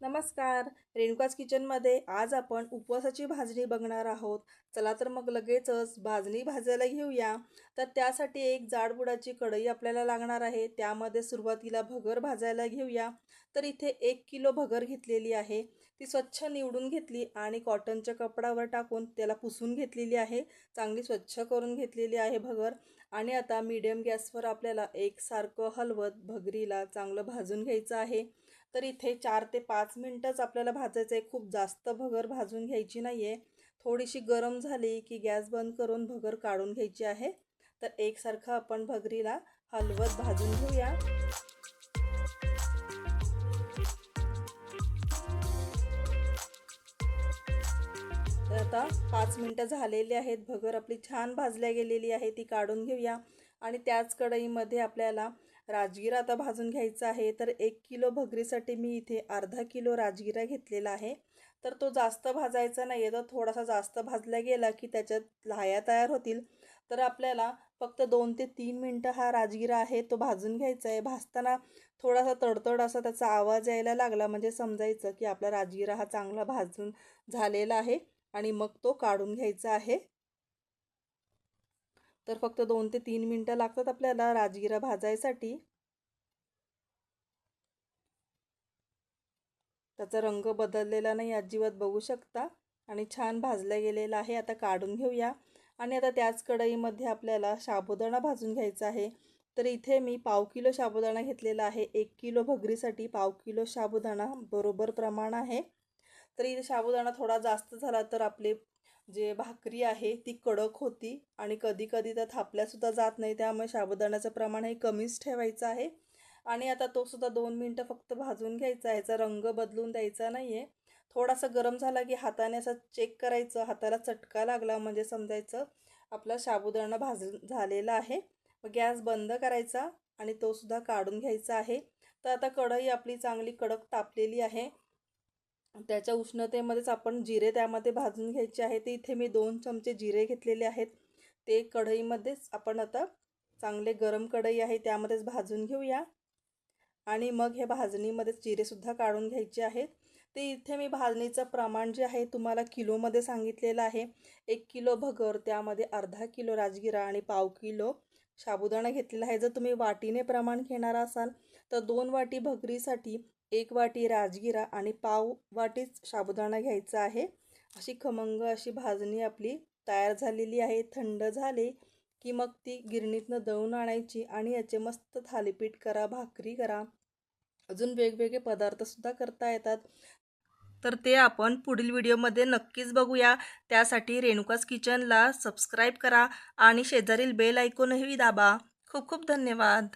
नमस्कार. रेणुकाच किचनमध्ये आज आपण उपवासाची भाजणी बघणार आहोत. चला तर मग लगेचच भाजणी भाजायला घेऊया. तर त्यासाठी एक जाडबुडाची कढई आपल्याला लागणार आहे. त्यामध्ये सुरुवातीला भगर भाजायला घेऊया. तर इथे एक किलो भगर घेतलेली आहे. ती स्वच्छ निवडून घेतली आणि कॉटनच्या कपडावर टाकून त्याला पुसून घेतलेली आहे. चांगली स्वच्छ करून घेतलेली आहे भगर. आणि आता मीडियम गॅसवर आपल्याला एकसारखं हलवत भगरीला चांगलं भाजून घ्यायचं आहे. तर इथे चार ते पाच मिनटंच आपल्याला भाजायचं आहे खूप जास्त भगर भाजून घ्यायची नाही आहे थोडीशी गरम झाली की गॅस बंद करून भगर काढून घ्यायची आहे. तर एकसारखं आपण भगरीला हलवत भाजून घेऊया. तर आता पाच मिनटं झालेली आहेत. भगर आपली छान भाजल्या गेलेली आहे ती काढून घेऊया. आणि त्याच कढईमध्ये आपल्याला राजगिरा आता भाजून घ्यायचा आहे. तर एक किलो भगरीसाठी मी इथे अर्धा किलो राजगिरा घेतलेला आहे. तर तो जास्त भाजायचा नाही आहे तर थोडासा जास्त भाजला गेला की त्याच्यात लाह्या तयार होतील. तर आपल्याला फक्त दोन ते तीन मिनटं हा राजगिरा आहे तो भाजून घ्यायचा आहे. भाजताना थोडासा तडतड असा त्याचा आवाज यायला लागला. म्हणजे समजायचं की आपला राजगिरा हा चांगला भाजून झालेला आहे आणि मग तो काढून घ्यायचा आहे. तर फक्त दोन ते तीन मिनटं लागतात आपल्याला राजगिरा भाजायसाठी. त्याचा रंग बदललेला नाही अजिबात बघू शकता. आणि छान भाजला गेलेला आहे आता काढून घेऊया. आणि आता त्याच कढईमध्ये आपल्याला साबुदाणा भाजून घ्यायचा आहे. तर इथे मी पाव किलो साबुदाणा घेतलेला आहे. एक किलो भगरीसाठी पाव किलो साबुदाणा बरोबर प्रमाण आहे. तर इथे साबुदाणा थोडा जास्त झाला तर आपले जे भाकरी आहे ती कडक होती आणि कधी कधी त्या थापल्यासुद्धा जात नाही. त्यामुळे साबुदाण्याचं प्रमाण हे कमीच ठेवायचं आहे. आणि आता तो सुद्धा दोन मिनटं फक्त भाजून घ्यायचा याचा रंग बदलून द्यायचा नाही आहे थोडासा गरम झाला की हाताने असं चेक करायचं. हाताला चटका लागला म्हणजे समजायचं आपला साबुदाणा भाजून झालेला आहे. मग गॅस बंद करायचा आणि तो सुद्धा काढून घ्यायचा आहे. तर आता कढई आपली चांगली कडक तापलेली आहे. त्याच्या उष्णतेमध्येच आपण जिरे त्यामध्ये भाजून घ्यायचे आहे. ते इथे मी दोन चमचे जिरे घेतलेले आहेत. ते कढईमध्येच आपण आता चांगले गरम कढई आहे त्यामध्येच भाजून घेऊया. आणि मग हे भाजणीमध्येच जिरेसुद्धा काढून घ्यायचे आहेत. ते इथे मी भाजणीचं प्रमाण जे आहे तुम्हाला किलोमध्ये सांगितलेलं आहे. एक किलो भगर त्यामध्ये अर्धा किलो राजगिरा आणि पाव किलो. साबुदाणा घेतलेला आहे. जर तुम्ही वाटीने प्रमाण घेणार असाल तर दोन वाटी भगरीसाठी एक वाटी राजगिरा आणि पाव वाटीच साबुदाणा घ्यायचा आहे. अशी खमंग अशी भाजणी आपली तयार झालेली आहे. थंड झाले की मग ती गिरणीतनं दळून आणायची आणि याचे मस्त थालीपीठ करा भाकरी करा. अजून वेगवेगळे पदार्थसुद्धा करता येतात. तर ते आपण पुढील व्हिडिओमध्ये नक्कीच बघूया. त्यासाठी रेणुकास किचनला सबस्क्राईब करा आणि शेजारील बेल ऐकूनही दाबा. खूप खूप धन्यवाद.